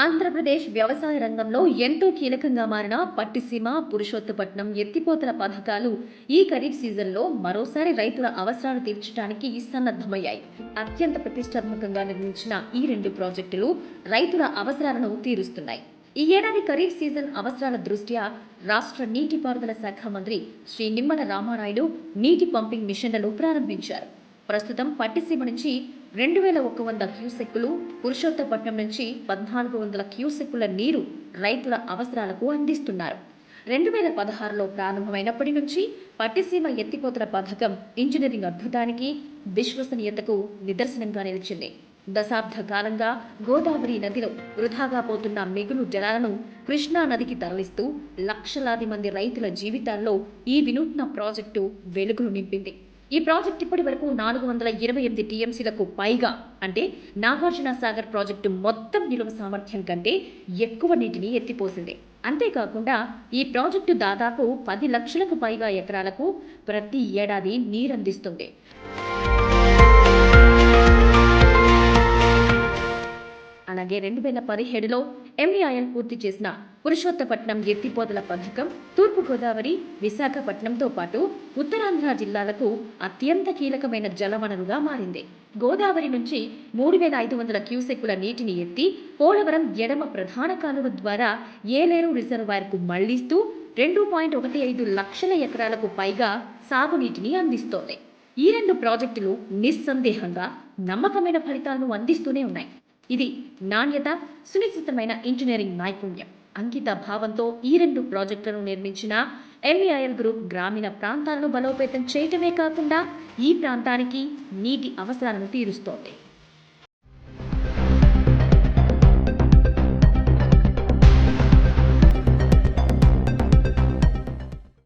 ఆంధ్రప్రదేశ్ వ్యవసాయ రంగంలో ఎంతో కీలకంగా మారిన పట్టిసీమ పురుషోత్తపట్నం ఎత్తిపోతల పథకాలు ఈ ఖరీఫ్ సీజన్లో మరోసారి రైతుల అవసరాలు తీర్చడానికి సన్నద్ధమయ్యాయి. అత్యంత ప్రతిష్టాత్మకంగా నిర్మించిన ఈ రెండు ప్రాజెక్టులు రైతుల అవసరాలను తీరుస్తున్నాయి. ఈ ఏడాది ఖరీఫ్ సీజన్ అవసరాల దృష్ట్యా రాష్ట్ర నీటిపారుదల శాఖ మంత్రి శ్రీ నిమ్మల రామానాయుడు నీటి పంపింగ్ మిషన్లను ప్రారంభించారు. ప్రస్తుతం పట్టిసీమ నుంచి రెండు వేల ఒక వంద క్యూసెక్కులు పురుషోత్తపట్నం నుంచి పద్నాలుగు వందల క్యూసెక్కుల నీరు రైతుల అవసరాలకు అందిస్తున్నారు. రెండు వేల పదహారులో ప్రారంభమైనప్పటి నుంచి పట్టిసీమ ఎత్తిపోతల పథకం ఇంజనీరింగ్ అద్భుతానికి విశ్వసనీయతకు నిదర్శనంగా నిలిచింది. దశాబ్ద కాలంగా గోదావరి నదిలో వృధాగా పోతున్న మిగులు జలాలను కృష్ణా నదికి తరలిస్తూ లక్షలాది మంది రైతుల జీవితాల్లో ఈ వినూత్న ప్రాజెక్టు వెలుగులు నింపింది. ఈ ప్రాజెక్ట్ ఇప్పటి వరకు నాలుగు వందల ఇరవై ఎనిమిది టీఎంసీలకు పైగా అంటే నాగార్జున సాగర్ ప్రాజెక్టు మొత్తం నిలువ సామర్థ్యం కంటే ఎక్కువ నీటిని ఎత్తిపోసింది. అంతేకాకుండా ఈ ప్రాజెక్టు దాదాపు పది లక్షలకు పైగా ఎకరాలకు ప్రతి ఏడాది నీరందిస్తుంది. అలాగే రెండు వేల పదిహేడులో ఎంఈఐఎల్ పూర్తి చేసిన పురుషోత్తపట్నం ఎత్తిపోతల పథకం తూర్పుగోదావరి విశాఖపట్నంతో పాటు ఉత్తరాంధ్ర జిల్లాలకు అత్యంత కీలకమైన జలవనరుగా మారింది. గోదావరి నుంచి మూడు వేల ఐదు వందల క్యూసెక్కుల నీటిని ఎత్తి పోలవరం ఎడమ ప్రధాన కాలువ ద్వారా ఏలేరు రిజర్వాయర్కు మళ్ళిస్తూ రెండు పాయింట్ ఒకటి ఐదు లక్షల ఎకరాలకు పైగా సాగునీటిని అందిస్తోంది. ఈ రెండు ప్రాజెక్టులు నిస్సందేహంగా నమ్మకమైన ఫలితాలను అందిస్తూనే ఉన్నాయి. ఇది నాణ్యత సునిశ్చితమైన ఇంజనీరింగ్ నైపుణ్యం. అంకిత భావంతో ఈ రెండు ప్రాజెక్టులను నిర్మించిన ఎంఈఐఎల్ గ్రూప్ గ్రామీణ ప్రాంతాలను బలోపేతం చేయటమే కాకుండా ఈ ప్రాంతానికి నీటి అవసరాలను తీరుస్తోంది.